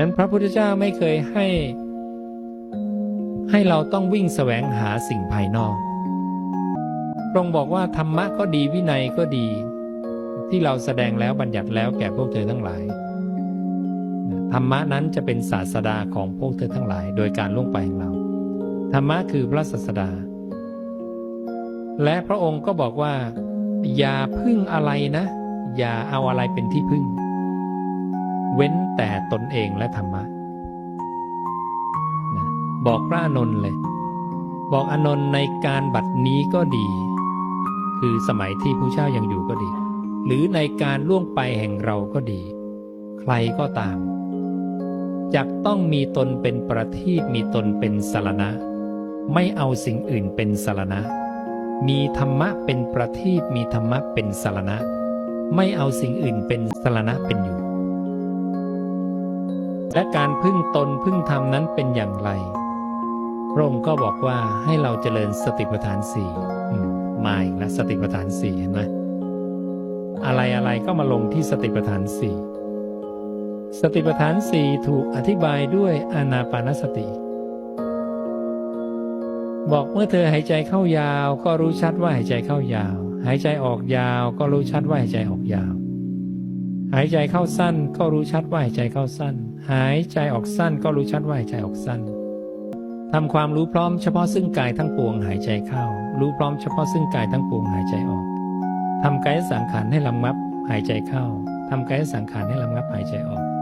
นั้นพระพุทธเจ้าไม่เคยให้ ให้เราต้องวิ่งแสวงหาสิ่งภายนอกพระองค์บอกว่าธรรมะก็ดีวินัยก็ดี ที่เราแสดงแล้วบัญญัติแล้วแก่พวกเธอทั้งหลาย ธรรมะนั้นจะเป็นศาสดาของพวกเธอทั้งหลาย โดยการล่วงไปของเรา ธรรมะคือพระศาสดา และพระองค์ก็บอกว่า อย่าพึ่งอะไรนะ อย่าเอาอะไรเป็นที่พึ่ง เว้นแต่ตนเองและธรรมะนะบอกพระอานนท์เลย บอกอานนท์ในการบัดนี้ก็ดี คือสมัยที่ผู้เจ้ายังอยู่ก็ดี หรือในการล่วงไปแห่งเราก็ดี ใครก็ตามจักต้องมีตนเป็นประทีปมีตนเป็นสารณะ ไม่เอาสิ่งอื่นเป็นสารณะ มีธรรมะเป็นประทีปมีธรรมะเป็นสารณะ ไม่เอาสิ่งอื่นเป็นสารณะเป็นอยู่ และการพึ่งตนพึ่งธรรมนั้นเป็นอย่างไรพระองค์ก็บอกว่าให้เราเจริญสติปัฏฐานสี่อืมมาอีกแล้วสติปัฏฐานสี่เห็นไหมอะไรอะไรก็มาลงที่สติปัฏฐานสี่สติปัฏฐานสี่ถูกอธิบายด้วยอานาปานสติ บอกเมื่อเธอหายใจเข้ายาว ก็รู้ชัดว่าหายใจเข้ายาว หายใจออกยาว ก็รู้ชัดว่าหายใจออกยาว หายใจเข้าสั้นก็รู้ชัดว่าหายใจเข้าสั้น หายใจออกสั้นก็รู้ชัดว่าหายใจออกสั้นทำความรู้พร้อมเฉพาะซึ่งกายทั้งปวงหายใจเข้า รู้พร้อมเฉพาะซึ่งกายทั้งปวงหายใจออกทำกายสังขารให้ลำงับหายใจเข้าทำกายสังขารให้ลำงับหายใจออก